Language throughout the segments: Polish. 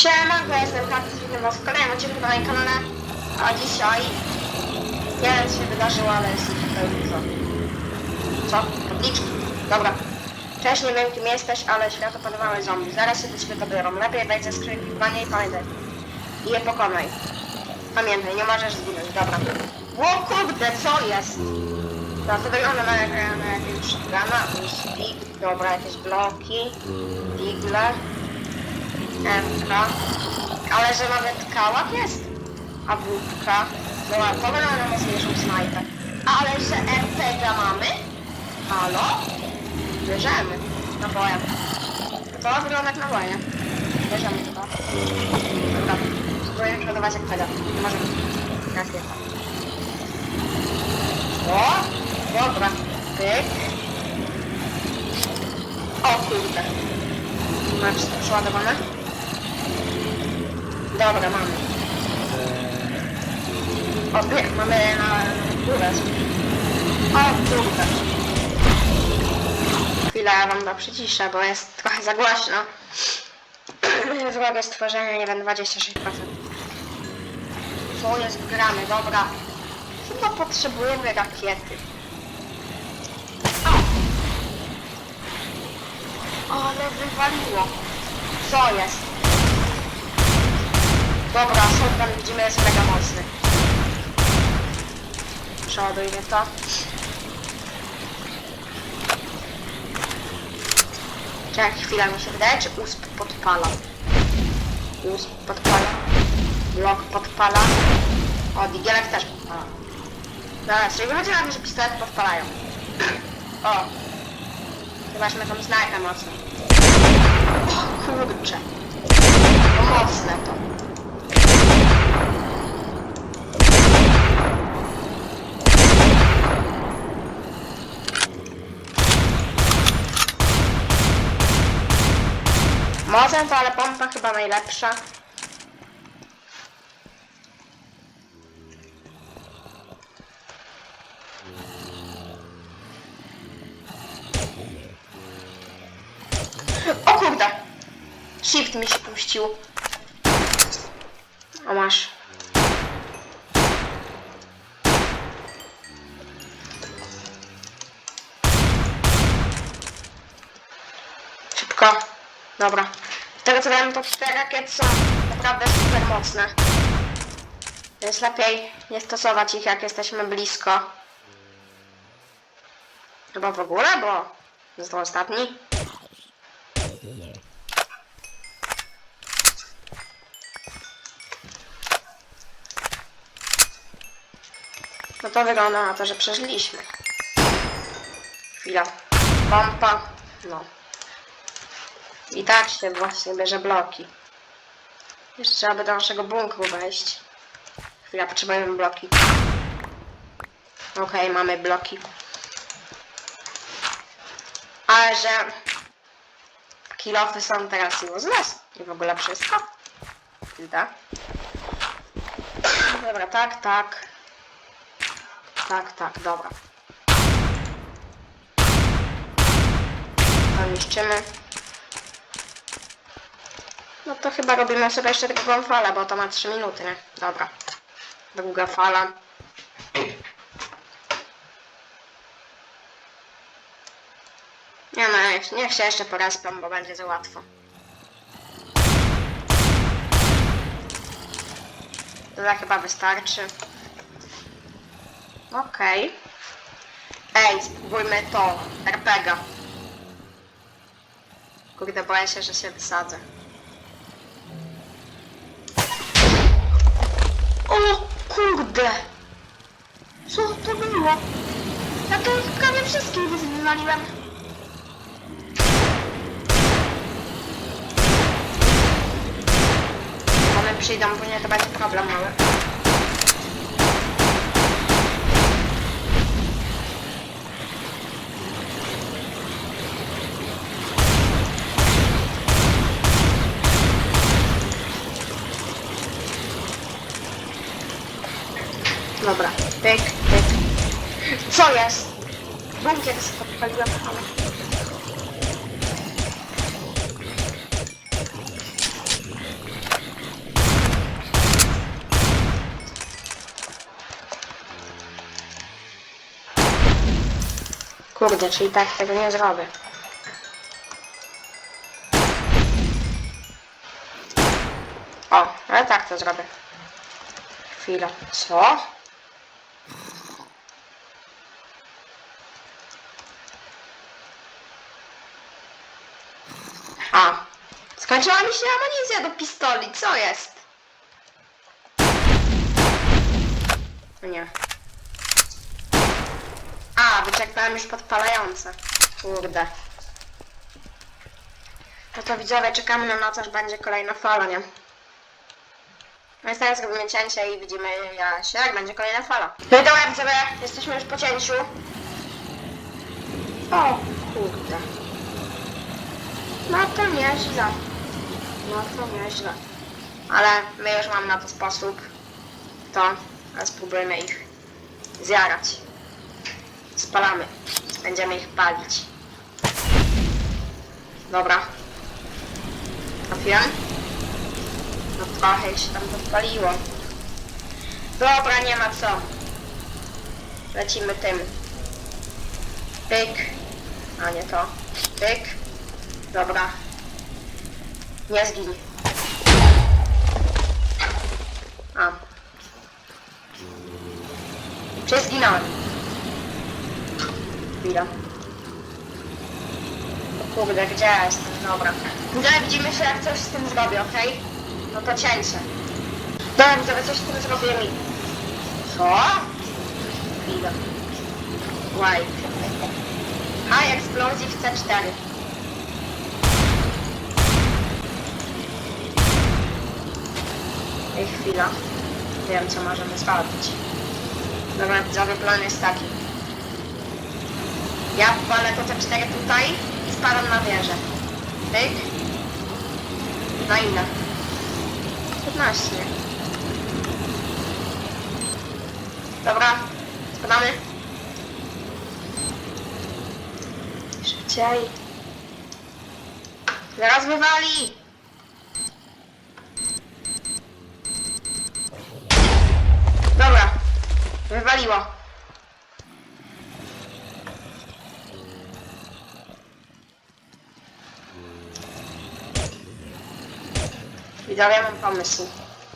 Siema, ja jestem Kaktus, witam was w kolejnym odcinku na moim kanale. A dzisiaj... Nie wiem co się wydarzyło, ale jest ich tutaj dużo. Co? Tabliczki. Dobra. Cześć, nie wiem kim jesteś, ale światopodobałe zombie. Zaraz się do ciebie dobiorą. Lepiej wejdź ze skryptowanie i pamiętaj. I je pokonaj. Pamiętaj, nie możesz zginąć. Dobra. O kurde, co jest? No to wygląda na, na, jakiegoś pik, dobra, jakieś bloki, digle, Emka, ale że nawet kałak jest, a wódka, no a to wygląda na mocniejszą snajpę, ale że RPG mamy? Halo? Bierzemy, nabojem. To wygląda jak naboje. Bierzemy to. Dobra, spróbuję przodować jak peda. Nie możemy. Raz jest. O! Dobra. Pyk. O kurde. Masz przeładowane? Dobra, mamy. O, nie, mamy na górę. O kurde. Chwila, ja wam to przyciszę, bo jest trochę za głośno. Wrogie stworzenie, nie wiem, 26%. Co jest grane, dobra. Chyba potrzebujemy rakiety. O, ale wywaliło. Co jest? Dobra, shotgun widzimy jest mega mocny. Przeładujmy to. Czekaj chwilę mi się wydaje, czy USP podpala? USP podpala. Blok podpala. O, digielek też podpala. Dobra, czyli wychodzi na to, że pistolety podpalają. O! Zobaczmy tą snajpę mocno. O kurcze. To mocne to. Mocne to, ale pompa chyba najlepsza. O kurde! Shift mi się puścił. O masz. Szybko. Dobra. Z tego co wiem, to te rakiety są naprawdę super mocne. Więc lepiej nie stosować ich jak jesteśmy blisko. Chyba w ogóle, bo jest to ostatni. No to wygląda na to, że przeżyliśmy. Chwila. Pompa. No. I tak się właśnie bierze bloki. Jeszcze trzeba by do naszego bunkru wejść. Chwila, potrzebujemy bloki. Okej, mamy bloki. Ale że kilofy są teraz useless i w ogóle wszystko. Chwila. Dobra, tak, tak. Tak, tak, dobra. To niszczymy. No to chyba robimy sobie jeszcze drugą falę, bo to ma 3 minuty, nie? Dobra. Druga fala. Nie no, niech, się jeszcze poraspią, bo będzie za łatwo. To chyba wystarczy. Okej. Ej, spróbujmy to. RPG. Kurde, boję się, że się wysadzę. O kurde! Co to było? Ja to prawie wszystkich wywaliłem. One przyjdą, bo nie to będzie problem mały. Co jest? Bunkier podpaliłem. Kurde, czyli tak tego nie zrobię. O, ale tak to zrobię. Chwila. Co? Skończyła mi się amunicja do pistoli. Co jest? No Nie. A, wyczerpałem już podpalające. Kurde. No to widzowie, czekamy na noc, aż będzie kolejna fala, nie? No i teraz robimy cięcie i widzimy jak się, jak będzie kolejna fala. No i dobra, widzowie, jesteśmy już po cięciu. O, kurde. No to nieźle. No to nieźle. Ale my już mamy na to sposób. To, a spróbujemy ich zjarać. Spalamy. Będziemy ich palić. Dobra. Trafiłem? No trochę się tam podpaliło. Dobra, nie ma co. Lecimy tym. Pyk. A nie to. Pyk. Dobra. Nie zgiń. A. Czy zginąłem? Chwila. Kurde, gdzie ja jestem? Dobra. Dobra, widzimy się jak coś z tym zrobię, okej? No to cięcie. Dobra, widzowie, coś z tym zrobię mi. Co? Chwila. Łaj. High Explosive C4. Ej, chwila. Wiem, co możemy zrobić. Dobra, widzowie, plan jest taki. Ja palę to C4 tutaj i spadam na wieżę. Pyk. Na ile? 15. Dobra, spadamy. Szybciej. Zaraz wywali. Dobra, wywaliło. Widzowie, mam pomysł.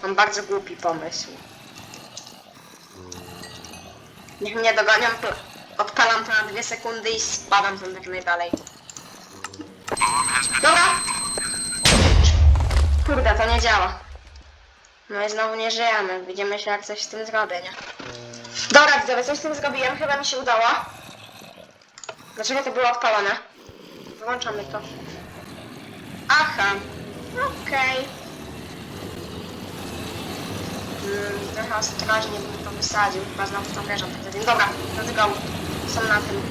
Mam bardzo głupi pomysł. Niech mnie dogonią, to odpalam to na dwie sekundy i spadam tam jak najdalej. Dobra! Kurde, to nie działa. No i znowu nie żyjemy. Widzimy się jak coś z tym zrobię, nie? Dobra, widzowie, coś z tym zrobiłem. Chyba mi się udało. Dlaczego to było odpalone? Wyłączamy to. Aha. Okej. Mm, trochę ostrożnie bym to wysadził, chyba znowu tą wieżą wtedy. Dobra, let's go. Są na tym.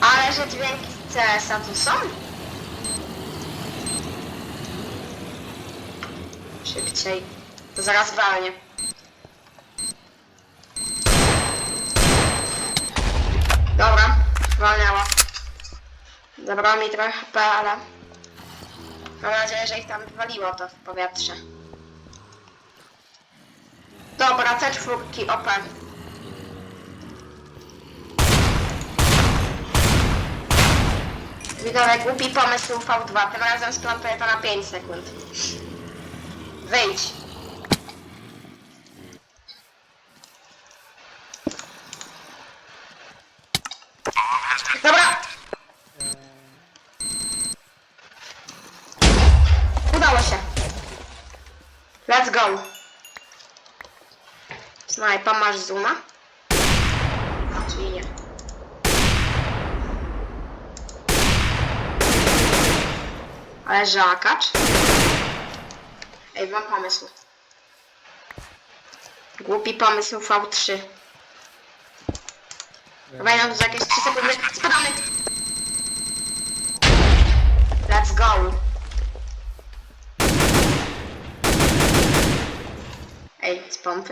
Ale że dźwięki CS-a tu są? Szybciej. Zaraz walnie. Dobra, walnęła. Zabrało mi trochę HP, ale... Mam nadzieję, że ich tam wywaliło to w powietrze. Dobra, te czwórki OP. Widzowie, głupi pomysł V2. Tym razem splantuję to na 5 sekund. Wyjdź. Dobra. Udało się. Let's go. Snajpa, masz zooma? Czyli nie. Ale żakacz? Ej, mam pomysł. Głupi pomysł V3. Dawaj nam za jakieś 3 sekundy. Spadamy! Let's go! Ej, z pompy.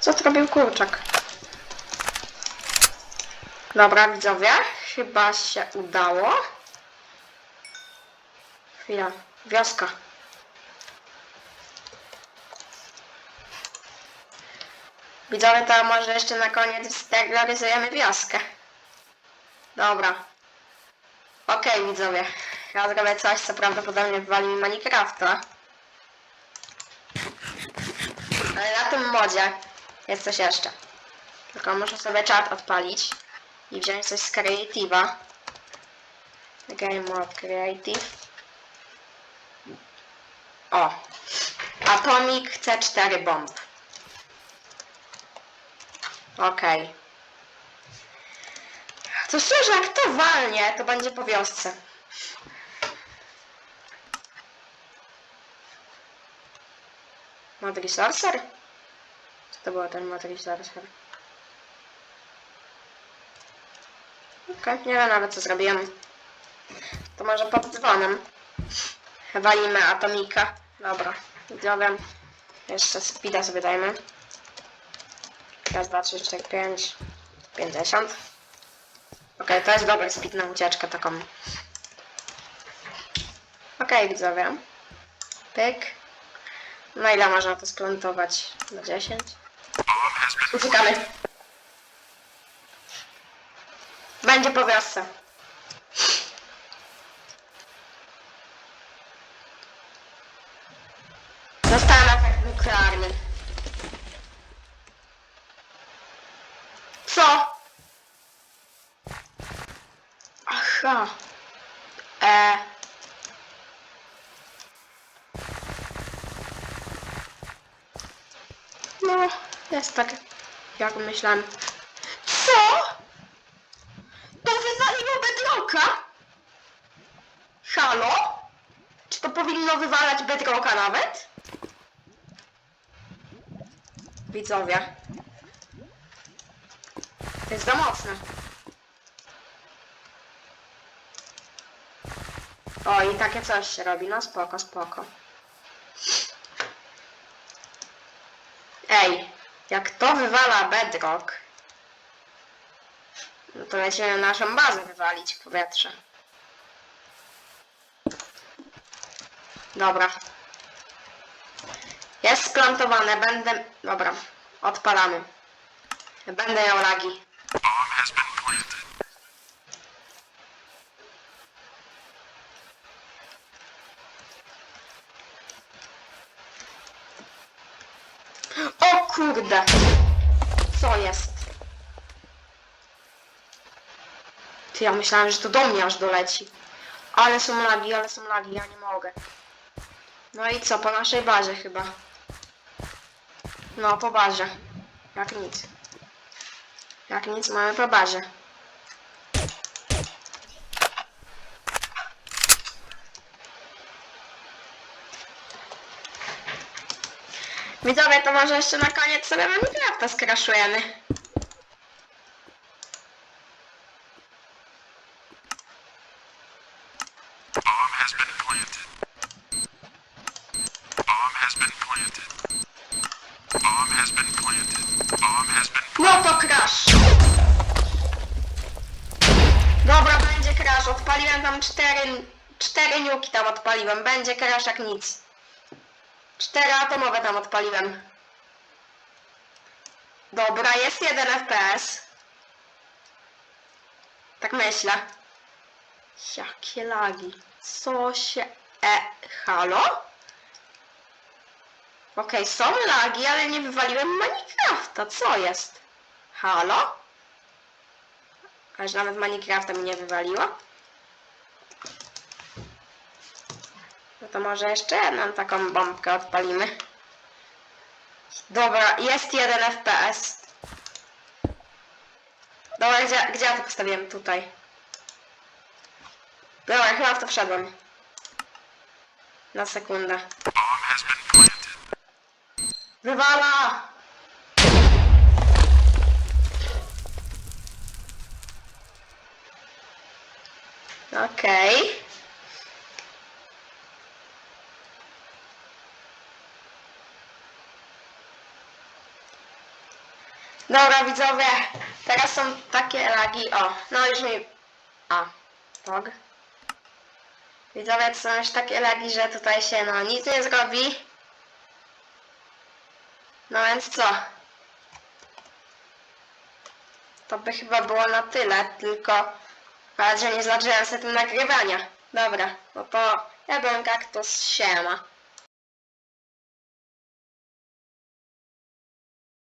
Co zrobił kurczak? Dobra, widzowie, chyba się udało. Chwila, wioska. Widzowie, to może jeszcze na koniec steroryzujemy wioskę. Dobra. Okej, widzowie. Ja zrobię coś, co prawdopodobnie wywali mi Minecrafta. Ale na tym modzie jest coś jeszcze. Tylko muszę sobie czat odpalić i wziąć coś z Creative'a. Game Mode Creative. O! Atomic C4 Bomb. Okej. To szczerze, jak to walnie, to będzie po wiosce. Mod Resourcer? Co to było ten Mod Resourcer? Okej, nie wiem nawet co zrobiłem. To może pod dzwonem. Walimy atomika. Dobra, widzowie. Jeszcze speeda sobie dajmy. Raz, dwa, trzy, cztery, pięć. Pięćdziesiąt. Okej, to jest dobry speed na ucieczkę taką. Okej, widzowie. Pyk. Na ile można to splantować? Na 10? Uciekamy. Będzie po wiosce. Dostałem efekt nuklearny. Co? E. No, jest tak, jak myślałem. Co? To wywaliło Bedrocka? Halo? Czy to powinno wywalać Bedrocka nawet? Widzowie. To jest za mocne. O, i takie coś się robi. No spoko, spoko. Ej, jak to wywala Bedrock, no to lecimy naszą bazę wywalić w powietrze. Dobra. Jest splantowane, będę... Dobra, odpalamy. Będę miał lagi. Bomb has been planted. O kurde! Co jest? Ty, ja myślałem, że to do mnie aż doleci. Ale są lagi, ale są lagi, ja nie mogę. No i co, po naszej bazie chyba. No, po bazie. Jak nic. Jak nic, mamy po bazie. Widzowie, to może jeszcze na koniec sobie Minecrafta skraszujemy. Bomb has been planted. Bomb has been planted. Bomb has been planted. Bomb has been No to crash. Dobra, będzie crash. Odpaliłem tam cztery, cztery niuki tam odpaliłem. Będzie crash jak nic. Cztery atomowe tam odpaliłem. Dobra, jest jeden FPS. Tak myślę. Jakie lagi. Co się... E, halo? Okej, są lagi, ale nie wywaliłem Minecrafta. Co jest? Halo? Aż nawet Minecrafta mi nie wywaliło. No to może jeszcze jedną taką bombkę odpalimy. Dobra, jest jeden FPS. Dobra, gdzie, gdzie ja to postawiłem? Tutaj. Dobra, chyba w to wszedłem. Na sekundę. Wywala! Okej. Dobra widzowie, Teraz są takie lagi, o, no już mi... A, pog. Widzowie, to są już takie lagi, że tutaj się, no, nic nie zrobi. No więc co? To by chyba było na tyle, tylko... Ale że nie zacząłem sobie tym nagrywania. Dobra, no to ja byłem kaktus, siema.